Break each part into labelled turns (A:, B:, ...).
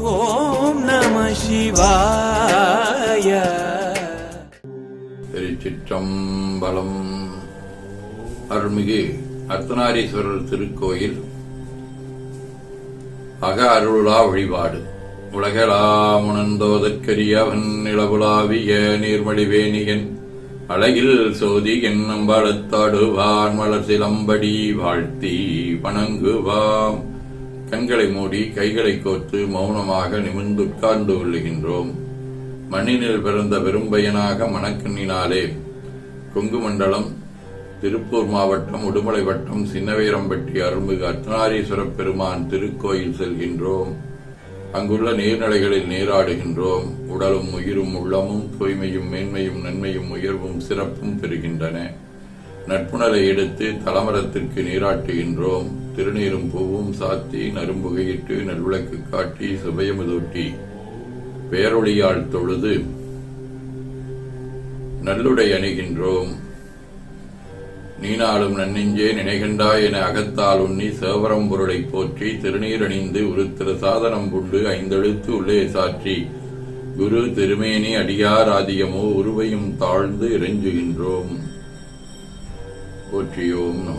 A: ஓம் நம சிவாய.
B: திருச்சிற்றம்பலம். அருள்மிகு அர்த்தநாரீஸ்வரர் திருக்கோயில். அக அருளா வழிபாடு. உலகலாமுணந்தோதற்கரியவன் நிலவுலாவிய நீர்மடிவேணியன் அழகில் சோதி என்னம்பலத்தாடுவான் மலர் சிலம்படி வாழ்த்தி வணங்குவாம். கண்களை மூடி கைகளை கோர்த்து மௌனமாக நிமிர்ந்து உட்கார்ந்து கொள்ளுகின்றோம். மண்ணினில் பிறந்த பெரும்பயனாக மணக்கண்ணினாலே கொங்கு மண்டலம் திருப்பூர் மாவட்டம் உடுமலை வட்டம் சின்னவீரம்பட்டி அருள்மிகு அர்த்தநாரீஸ்வர பெருமான் திருக்கோயில் செல்கின்றோம். அங்குள்ள நீர்நிலைகளில் நீராடுகின்றோம். உடலும் உயிரும் உள்ளமும் தூய்மையும் மேன்மையும் நன்மையும் உயர்வும் சிறப்பும் பெறுகின்றன. நட்புணலை எடுத்து தலமரத்திற்கு நீராட்டுகின்றோம். திருநீரும் பூவும் சாத்தி நரும்புகையிட்டு நல்விளக்கு காட்டி சுபயமுதூட்டி பேரொழியால் தொழுது நல்லுடை அணிகின்றோம். நீனாலும் நன்னெஞ்சே நினைகின்றாய் என அகத்தால் உண்ணி சேவரம் பொருளை போற்றி திருநீர் அணிந்து உருத்திர சாதனம் புண்டு ஐந்தெழுத்து உள்ளே சாற்றி குரு திருமேனி அடியார் ஆதியமோ உருவையும் தாழ்ந்து இறைஞ்சுகின்றோம். போற்றியோம் நம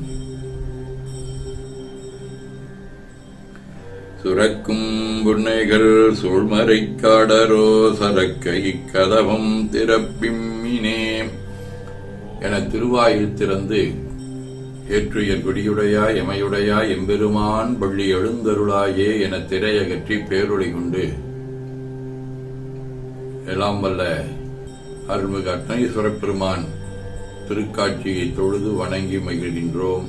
B: சுரக்கும் புன்னைகள் சூழ்மறை காடரோ சரக்கை கதவம் திறப்பிம்மினே என திருவாயில் திறந்து ஏற்று என் குடியுடையா எமையுடையாய் எம்பெருமான் பள்ளி எழுந்தருளாயே என திரையகற்றி பேரொளி கொண்டு. எல்லாம் வல்ல அருள்மிகு அட்னீஸ்வரப் பெருமான் திருக்காட்சியை தொழுது வணங்கி மகிழ்கின்றோம்.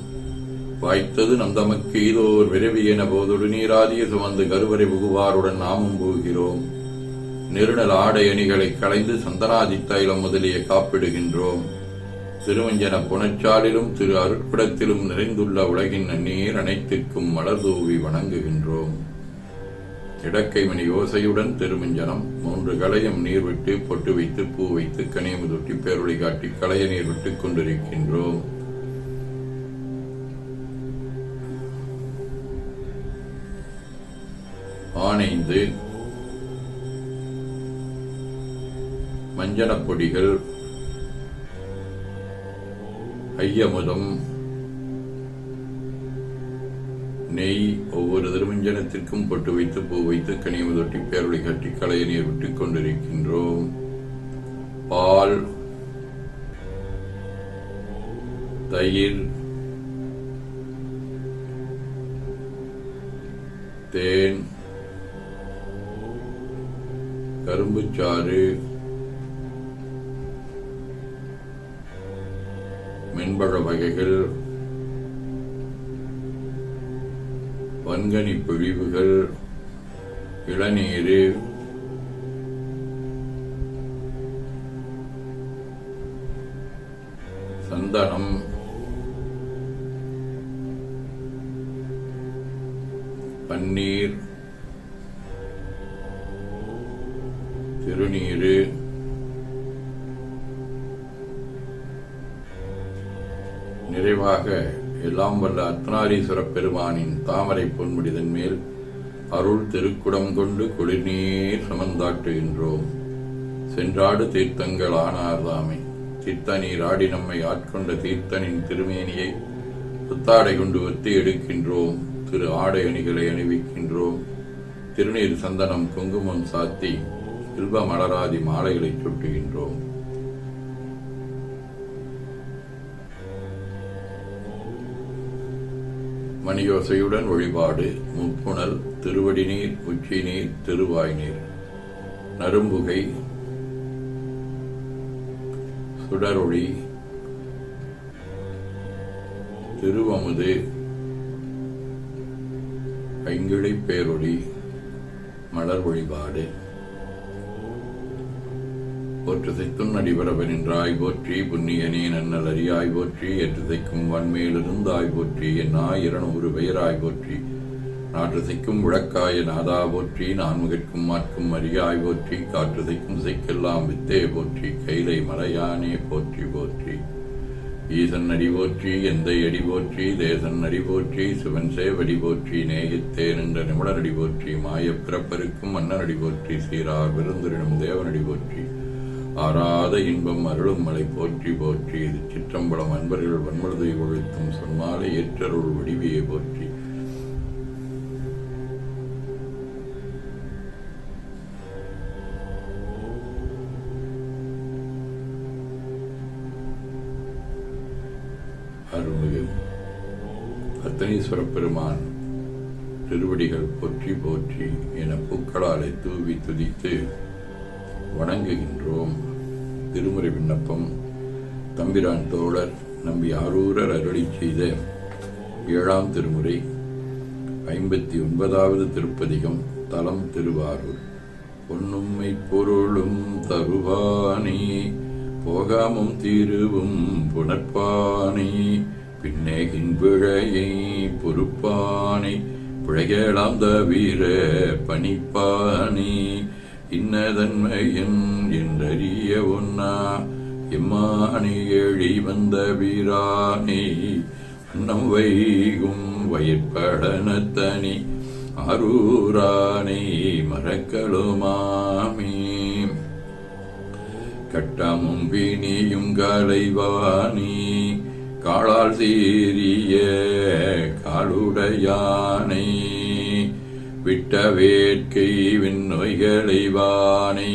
B: வாய்த்தது நம் தமக்கு இதோர் விரைவி என போதொடு நீராதிய சுமந்து கருவறை புகுவாருடன் நாமும் போகிறோம். நெருநல் ஆடை அணிகளை களைந்து சந்தனாதி தைலம் முதலிய காப்பிடுகின்றோம். திருவஞ்சன புனச்சாலிலும் திரு அருட்குடத்திலும் நிறைந்துள்ள உலகின் நீர் அனைத்திற்கும் மலர் தூவி வணங்குகின்றோம். இடக்கை மணி யோசையுடன் திருமஞ்சனம் மூன்று களையும் நீர் விட்டு பொட்டு வைத்து பூ வைத்து கனியமுதொட்டி பேரொளி காட்டி களைய நீர் விட்டுக் கொண்டிருக்கின்றோம். ஆனைந்து மஞ்சனப்பொடிகள் ஐயமுதம் நெய் ஒவ்வொரு திருமஞ்சனத்திற்கும் பொட்டு வைத்து பூ வைத்து கனியமுதொட்டி பேரொழி கட்டி களைய நீர் விட்டுக் கொண்டிருக்கின்றோம். பால் தயிர் தேன் கரும்புச்சாறு. மென்பழ வகைகள். வன்கனி பிழிவுகள் இளநீர். சந்தனம். பன்னீர். திருநீரு நிறைவாக எல்லாம் வல்ல அர்த்தநாரீஸ்வரப் பெருமானின் தாமரை பொன்முடிதன் மேல் அருள் திருக்குடம் கொண்டு குளிர்நீர் சமந்தாட்டுகின்றோம். சென்றாடு தீர்த்தங்கள் ஆனார்தாமே. தீர்த்தநீர் ஆடி நம்மை ஆட்கொண்ட தீர்த்தனின் திருமேனியை புத்தாடை கொண்டு ஒத்தி எடுக்கின்றோம். திரு ஆடை அணிகளை அணிவிக்கின்றோம். திருநீர் சந்தனம் குங்குமம் சாத்தி செல்வ மலராதி மாலைகளை சுட்டுகின்றோம். மணியோசையுடன் வழிபாடு முப்புணல் திருவடி நீர் உச்சி நீர் திருவாய் நீர் நரும்புகை சுடரொளி திருவமுது ஐங்கிழை பேரொளி மலர் வழிபாடு. போற்றுதைக்கும் நடிபரவ நின்றாய் போற்றி புண்ணியனே நன்னல் அறியாய் போற்றி ஏற்றுதைக்கும் வன்மேலிருந்தாய் போற்றி என் ஆயிரநூறு பெயராய் போற்றி. நாற்றுதைக்கும் விளக்காய நாதா போற்றி நான்முகற்கும் மாற்கும் அறியாய் போற்றி காற்றுதைக்கும் செய்க்கெல்லாம் வித்தே போற்றி கைலை மலையானே போற்றி போற்றி. ஈசன் அடி போற்றி எந்த அடி போற்றி தேசன் அடி போற்றி சிவன் சேவடி போற்றி நேயத்தே நின்ற நிமிடனடி போற்றி மாய பிறப்பருக்கும் மன்னனடி போற்றி சீரார் விருந்துரினும் தேவனடி போற்றி. ஆராத இன்பம் அருளும் மலை போற்றி போற்றி இது சிற்றம்பலம் அன்பர்கள் வன்மழுதை ஒழுத்தும் சொன்னாலே ஏற்றருள் வடிவியை போற்றி. அருள்மிகு அத்தனீஸ்வரப் பெருமான் திருவடிகள் போற்றி போற்றி என பூக்களாலை தூவி துதித்து வணங்குகின்றோம். திருமுறை விண்ணப்பம். தம்பிரான் தோழர் நம்பி ஆரூரர் அருளி செய்த ஏழாம் திருமுறை ஐம்பத்தி ஒன்பதாவது திருப்பதிகம் தலம் திருவாரூர். பொன்னும்மை பொருளும் தருவானே போகாமும் தீருவும் புணர்ப்பானே பின்னேகின் பிழையை பொறுப்பானே பிழைகளாம் தவிர பணிப்பானே இன்னதன்மையன் என்றறிய ஒன்னா எம்மானி எழி வந்த வீராணி அன்னம் வைகும் வயிற்படனத்தனி. அரூராணி மறக்கலுமாமி கட்டமும் வீணியும் கலைவாணி காளால் சீரிய காளுடையானை விட்ட வேட்கை விண்ணொய்களை வானை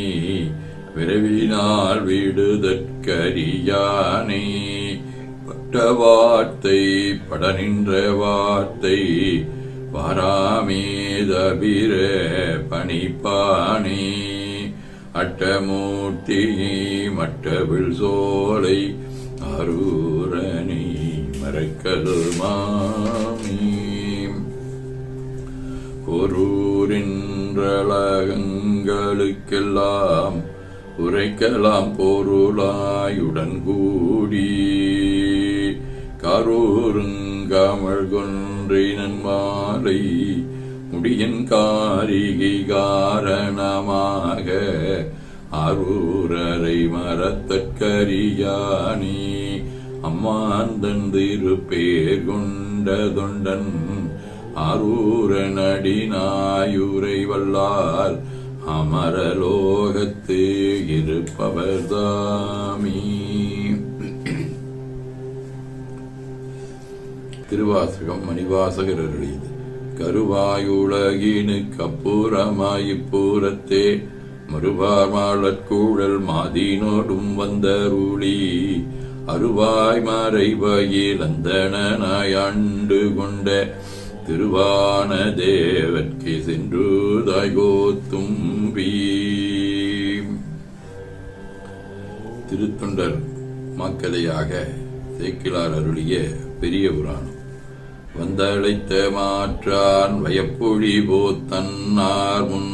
B: விரைவினால் விடுதற்கரியானை. பட்ட வார்த்தை பட நின்ற வார்த்தை வாராமேதபிர பணிப்பானே. அட்டமூர்த்தி மட்டவில் சோலை அரூரணி மறக்கலுமா ஒரூரின்றலகங்களுக்கெல்லாம் உரைக்கலாம் பொருளாயுடன் கூடி. கரூருங்கமழ் கொன்றினன் மாலை முடியன் காரிகை காரணமாக அரூரரை மரத்தற்கரியானி அம்மாந்தன் திருப்பேர் கொண்ட தொண்டன் அரூரனடி நாயுரை வல்லார் அமரலோகத்து இருப்பவர்தாமீ. திருவாசகம் மணிவாசகர் அருளியது. கருவாயுலகினுக்கு அப்புறமாயிப்பூரத்தே மறுபார்மாளற்கூழல் மாதினோடும் வந்தருளி. அருவாய் மறைவாயில் அந்தனாய் ஆண்டு கொண்ட திருவான சென்று சென்றுதாய் கோத்தும்பி திருத்தொண்டர் மாக்கதையாக சேக்கிலார் அருளிய பெரிய புராணம். வந்தழைத்த மாற்றான் வயப்பொழி போத்தன்னார் முன்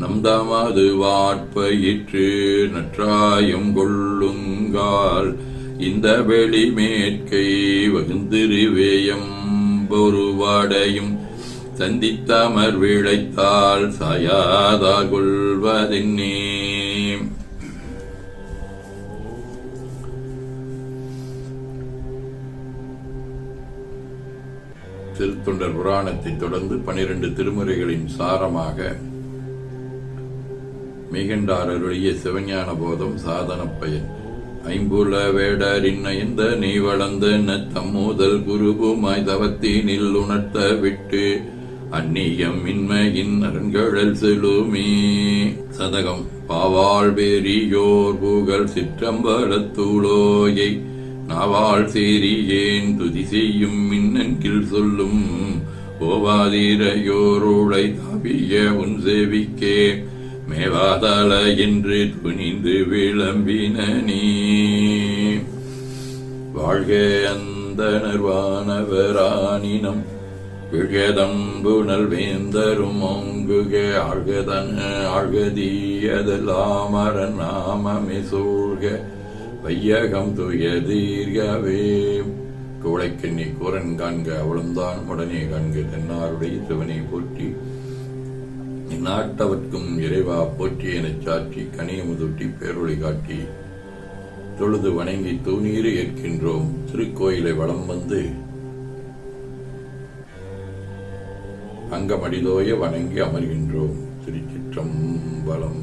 B: நம்தாமது வாட்பயிற்று நற்றாயம் கொள்ளுங்கால். இந்த வெளி மேற்கை வகுந்திருவேயம் என்பொருவாடையும் சந்தித்தமர் விழைத்தால் சாயாதா கொள்வதென்னே திருத்தொண்டர் புராணத்தை தொடர்ந்து பனிரெண்டு திருமுறைகளின் சாரமாக மிகண்டார் அருளிய சிவஞான போதம் சாதன பயன். ஐம்புல வேடர் நீ வளர்ந்த தம்மூதல் குருபுமாய் தவத்தினில் உணர்த்த விட்டு அந்நியம் இன்மையின் அரண்கழல் செலுமே. சதகம் பாவாள் பெரியோர் புகழ் சிற்றம்பலத்தூளோயை நாவால் சேரியேன் துதி செய்யும் மின்னன்கில் சொல்லும் ஓவாதிரையோருளை தாவிய உன் சேவிக்கே. மேவாதள என்று துணிந்து விளம்பின நீ. வாழ்க அந்த நிர்வாணவரானினம் விழதம்பு வேந்தரும் ஓங்குக. ஆழ்கதன ஆழ்கதீயதெல்லாம் அரண் நாமமே சூழ்க. வையகம் துயதீர்கவே குவளைக்கண்ணி கூரன் காண்க அவளும்தான் உடனே காண்க தென்னாருடைய சிவனை போற்றி. நாட்டவர்க்கும் இறைவா போற்றி எனச் சாற்றி கனியமுதூட்டி பேரொழி காட்டி. தொழுது வணங்கி தூணீறு ஏற்கின்றோம் திருக்கோயிலை வலம் வந்து. அங்கமடிதோய வணங்கி அமர்கின்றோம் திருச்சிற்றம்பலம்.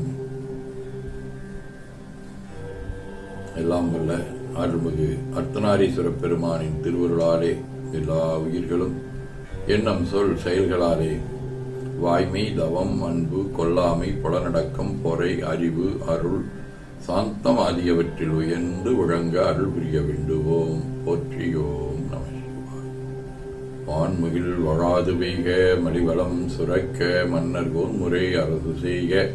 B: எல்லாம் வல்ல அருள்மிகு அர்த்தநாரீஸ்வர பெருமானின் திருவருளாலே எல்லா உயிர்களும் எண்ணம் சொல் செயல்களாலே. வாய்மை தவம் அன்பு கொல்லாமை புலனடக்கம் பொறை அறிவு அருள். சாந்தம் ஆகியவற்றில் உயர்ந்து விளங்க அருள் புரிய வேண்டுவோம். போற்றியோம் நம வான்முகில் வழாது பெய்க மடிவளம் சுரக்க மன்னர் கோன்முறை அரசு செய்க.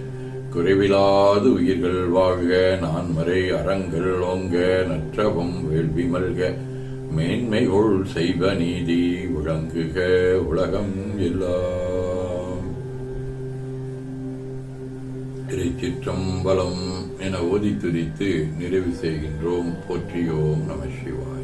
B: குறைவிலாது உயிர்கள் வாழ்க நான் மறை அறங்கள் ஓங்க நற்றவம் வேள்வி மல்க. மேன்மைகொள் செய்வ நீதி விளங்குக உலகம் எல்லா திருச்சிற்றம்பலம் என ஓதி துதித்து நிறைவு செய்கின்றோம். போற்றியோம் நம சிவாய்.